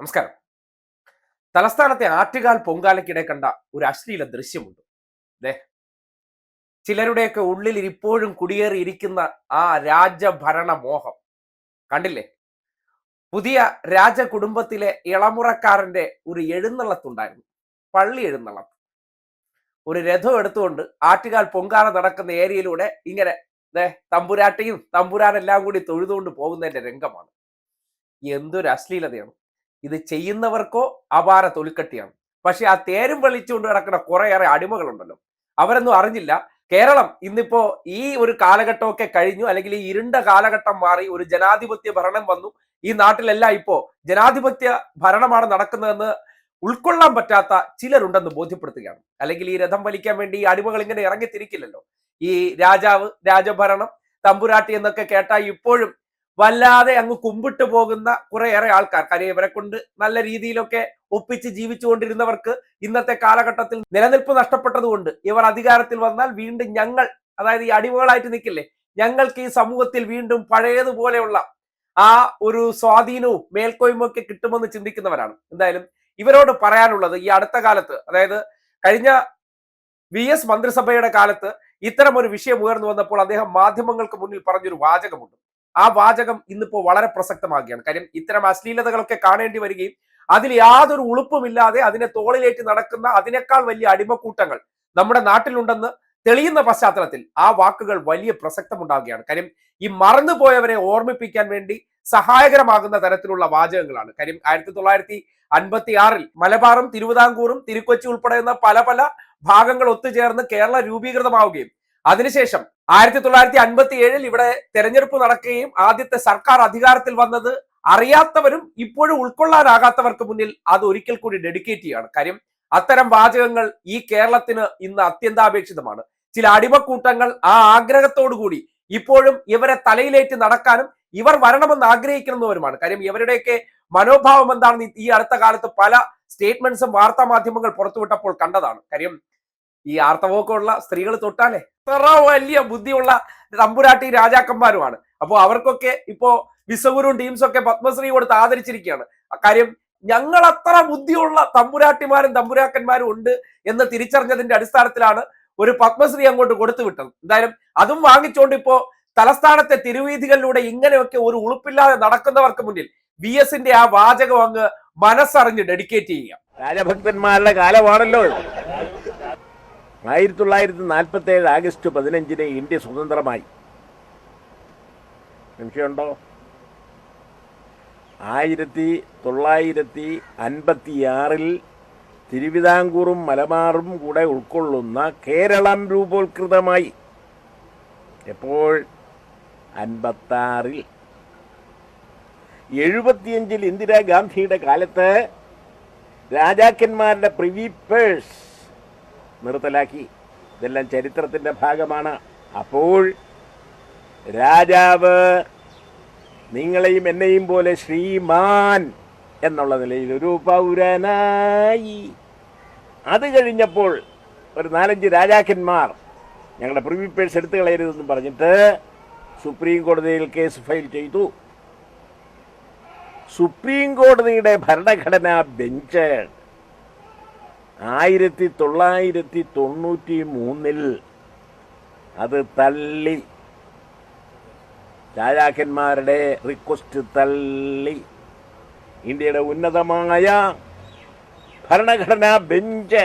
നമസ്കാരം. തലസ്ഥാനത്തെ ആറ്റുകാൽ പൊങ്കാലയ്ക്കിടെ കണ്ട ഒരു അശ്ലീല ദൃശ്യമുണ്ട്. ദേ. ചിലരുടെയൊക്കെ ഉള്ളിൽ ഇപ്പോഴും കുടിയേറിയിരിക്കുന്ന ആ രാജഭരണ മോഹം കണ്ടില്ലേ? പുതിയ രാജകുടുംബത്തിലെ ഇളമുറക്കാരന്റെ ഒരു എഴുന്നള്ളത്തുണ്ടായിരുന്നു. പള്ളി എഴുന്നള്ളത്ത്. ഒരു രഥം എടുത്തുകൊണ്ട് ആറ്റുകാൽ പൊങ്കാല നടക്കുന്ന ഏരിയയിലൂടെ ഇങ്ങനെ തമ്പുരാട്ടിയും തമ്പുരാനെല്ലാം കൂടി തൊഴുതുകൊണ്ട് പോകുന്നതിന്റെ രംഗമാണ്. എന്തൊരു അശ്ലീലതയാണ്. ഇത് ചെയ്യുന്നവർക്കോ അപാര തൊലിക്കട്ടിയാണ്. പക്ഷെ ആ തേരും വെളിച്ചുകൊണ്ട് കിടക്കുന്ന കുറേയേറെ അടിമകളുണ്ടല്ലോ. അവരൊന്നും അറിഞ്ഞില്ല. കേരളം ഇന്നിപ്പോ ഈ ഒരു കാലഘട്ടമൊക്കെ കഴിഞ്ഞു. അല്ലെങ്കിൽ ഈ ഇരുണ്ട കാലഘട്ടം മാറി ഒരു ജനാധിപത്യ ഭരണം വന്നു. ഈ നാട്ടിലെല്ലാം ഇപ്പോ ജനാധിപത്യ ഭരണമാണ് നടക്കുന്നതെന്ന് ഉൾക്കൊള്ളാൻ പറ്റാത്ത ചിലരുണ്ടെന്ന് ബോധ്യപ്പെടുത്തുകയാണ്. അല്ലെങ്കിൽ ഈ രഥം വലിക്കാൻ വേണ്ടി ഈ അടിമകൾ ഇങ്ങനെ ഇറങ്ങിത്തിരിക്കില്ലല്ലോ. ഈ രാജാവ് രാജഭരണം തമ്പുരാട്ടി എന്നൊക്കെ കേട്ടാൽ ഇപ്പോഴും വല്ലാതെ അങ്ങ് കുമ്പിട്ട് പോകുന്ന കുറേയേറെ ആൾക്കാർ. കാര്യം ഇവരെ കൊണ്ട് നല്ല രീതിയിലൊക്കെ ഒപ്പിച്ച് ജീവിച്ചുകൊണ്ടിരുന്നവർക്ക് ഇന്നത്തെ കാലഘട്ടത്തിൽ നിലനിൽപ്പ് നഷ്ടപ്പെട്ടതുകൊണ്ട് ഇവർ അധികാരത്തിൽ വന്നാൽ വീണ്ടും ഞങ്ങൾ അതായത് ഈ അടിമകളായിട്ട് നിൽക്കില്ലേ ഞങ്ങൾക്ക് ഈ സമൂഹത്തിൽ വീണ്ടും പഴയതുപോലെയുള്ള ആ ഒരു സ്വാധീനവും മേൽക്കോയ്മ ഒക്കെ കിട്ടുമെന്ന് ചിന്തിക്കുന്നവരാണ്. എന്തായാലും ഇവരോട് പറയാനുള്ളത് ഈ അടുത്ത കാലത്ത് അതായത് കഴിഞ്ഞ വി എസ് മന്ത്രിസഭയുടെ കാലത്ത് ഇത്തരം ഒരു വിഷയം ഉയർന്നു വന്നപ്പോൾ അദ്ദേഹം മാധ്യമങ്ങൾക്ക് മുന്നിൽ പറഞ്ഞൊരു വാചകമുണ്ട്. ആ വാചകം ഇന്നിപ്പോ വളരെ പ്രസക്തമാകുകയാണ്. കാര്യം ഇത്തരം അശ്ലീലതകളൊക്കെ കാണേണ്ടി വരികയും അതിൽ യാതൊരു ഉളുപ്പുമില്ലാതെ അതിനെ തോളിലേറ്റ് നടക്കുന്ന അതിനേക്കാൾ വലിയ അടിമക്കൂട്ടങ്ങൾ നമ്മുടെ നാട്ടിലുണ്ടെന്ന് തെളിയുന്ന പശ്ചാത്തലത്തിൽ ആ വാക്കുകൾ വലിയ പ്രസക്തമുണ്ടാവുകയാണ് കാര്യം ഈ മറന്നുപോയവരെ ഓർമ്മിപ്പിക്കാൻ വേണ്ടി സഹായകരമാകുന്ന തരത്തിലുള്ള വാചകങ്ങളാണ്. കാര്യം ആയിരത്തി തൊള്ളായിരത്തി അൻപത്തി ആറിൽ മലബാറും തിരുവിതാംകൂറും തിരുക്കൊച്ചി ഉൾപ്പെടെയുള്ള പല പല ഭാഗങ്ങൾ ഒത്തുചേർന്ന് കേരള രൂപീകൃതമാവുകയും അതിനുശേഷം ആയിരത്തി തൊള്ളായിരത്തി അൻപത്തി ഏഴിൽ ഇവിടെ തെരഞ്ഞെടുപ്പ് നടക്കുകയും ആദ്യത്തെ സർക്കാർ അധികാരത്തിൽ വന്നത് അറിയാത്തവരും ഇപ്പോഴും ഉൾക്കൊള്ളാനാകാത്തവർക്ക് മുന്നിൽ അത് ഒരിക്കൽ കൂടി ഡെഡിക്കേറ്റ് ചെയ്യാണ്. കാര്യം അത്തരം വാചകങ്ങൾ ഈ കേരളത്തിന് ഇന്ന് അത്യന്താപേക്ഷിതമാണ്. ചില അടിമക്കൂട്ടങ്ങൾ ആ ആഗ്രഹത്തോടു കൂടി ഇപ്പോഴും ഇവരെ തലയിലേറ്റ് നടക്കാനും ഇവർ വരണമെന്ന് ആഗ്രഹിക്കുന്നവരുമാണ്. കാര്യം ഇവരുടെയൊക്കെ മനോഭാവം എന്താണെന്ന് ഈ അടുത്ത കാലത്ത് പല സ്റ്റേറ്റ്മെന്റ്സും വാർത്താ മാധ്യമങ്ങൾ പുറത്തുവിട്ടപ്പോൾ കണ്ടതാണ്. കാര്യം ഈ ആർത്തവമൊക്കെ ഉള്ള സ്ത്രീകൾ തൊട്ടാലേ അത്ര വലിയ ബുദ്ധിയുള്ള തമ്പുരാട്ടി രാജാക്കന്മാരുമാണ്. അപ്പോൾ അവർക്കൊക്കെ ഇപ്പോ വിശ്വഗുരു ടീംസ് ഒക്കെ പത്മശ്രീ കൊടുത്ത് ആദരിച്ചിരിക്കുകയാണ്. അക്കാര്യം ഞങ്ങൾ അത്ര ബുദ്ധിയുള്ള തമ്പുരാട്ടിമാരും തമ്പുരാക്കന്മാരും ഉണ്ട് എന്ന് തിരിച്ചറിഞ്ഞതിന്റെ അടിസ്ഥാനത്തിലാണ് ഒരു പത്മശ്രീ അങ്ങോട്ട് കൊടുത്തു വിട്ടത്. എന്തായാലും അതും വാങ്ങിച്ചുകൊണ്ട് ഇപ്പോ തലസ്ഥാനത്തെ തിരുവീഥികളിലൂടെ ഇങ്ങനെയൊക്കെ ഒരു ഉളുപ്പില്ലാതെ നടക്കുന്നവർക്ക് മുന്നിൽ വി എസിന്റെ ആ വാചകം അങ്ങ് മനസ്സറിഞ്ഞ് ഡെഡിക്കേറ്റ് ചെയ്യുക. രാജഭക്തന്മാരുടെ കാലമാണല്ലോ. ആയിരത്തി തൊള്ളായിരത്തി നാൽപ്പത്തി ഏഴ് ആഗസ്റ്റ് പതിനഞ്ചിന് ഇന്ത്യ സ്വതന്ത്രമായി. സംശയമുണ്ടോ ആയിരത്തി തൊള്ളായിരത്തി അൻപത്തിയാറിൽ തിരുവിതാംകൂറും മലബാറും കൂടെ ഉൾക്കൊള്ളുന്ന കേരളം രൂപോത്കൃതമായി എപ്പോൾ? അൻപത്താറിൽ. എഴുപത്തിയഞ്ചിൽ ഇന്ദിരാഗാന്ധിയുടെ കാലത്ത് രാജാക്കന്മാരുടെ പ്രിവി പേഴ്സ് നിർത്തലാക്കി. ഇതെല്ലാം ചരിത്രത്തിന്റെ ഭാഗമാണ്. അപ്പോൾ രാജാവ് നിങ്ങളെയും എന്നെയും പോലെ ശ്രീമാൻ എന്നുള്ള നിലയിൽ ഒരു പൗരനായി. അത് കഴിഞ്ഞപ്പോൾ ഒരു നാലഞ്ച് രാജാക്കന്മാർ ഞങ്ങളുടെ പ്രിവിപ്പേഴ്സ് എടുത്തു കളയരുതെന്ന് പറഞ്ഞിട്ട് സുപ്രീം കോടതിയിൽ കേസ് ഫയൽ ചെയ്തു. സുപ്രീം കോടതിയുടെ ഭരണഘടനാ ബെഞ്ച് ആയിരത്തി തൊള്ളായിരത്തി തൊണ്ണൂറ്റി മൂന്നിൽ അത് തള്ളി. രാജാക്കന്മാരുടെ റിക്വസ്റ്റ് തള്ളി. ഇന്ത്യയുടെ ഉന്നതമായ ഭരണഘടനാ ബെഞ്ച്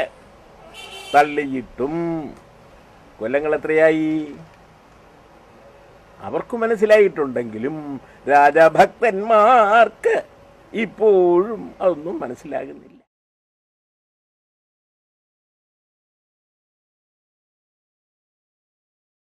തള്ളിയിട്ടും. കൊല്ലങ്ങൾ എത്രയായി? അവർക്ക് മനസ്സിലായിട്ടുണ്ടെങ്കിലും രാജഭക്തന്മാർക്ക് ഇപ്പോഴും അതൊന്നും മനസ്സിലാകുന്നില്ല.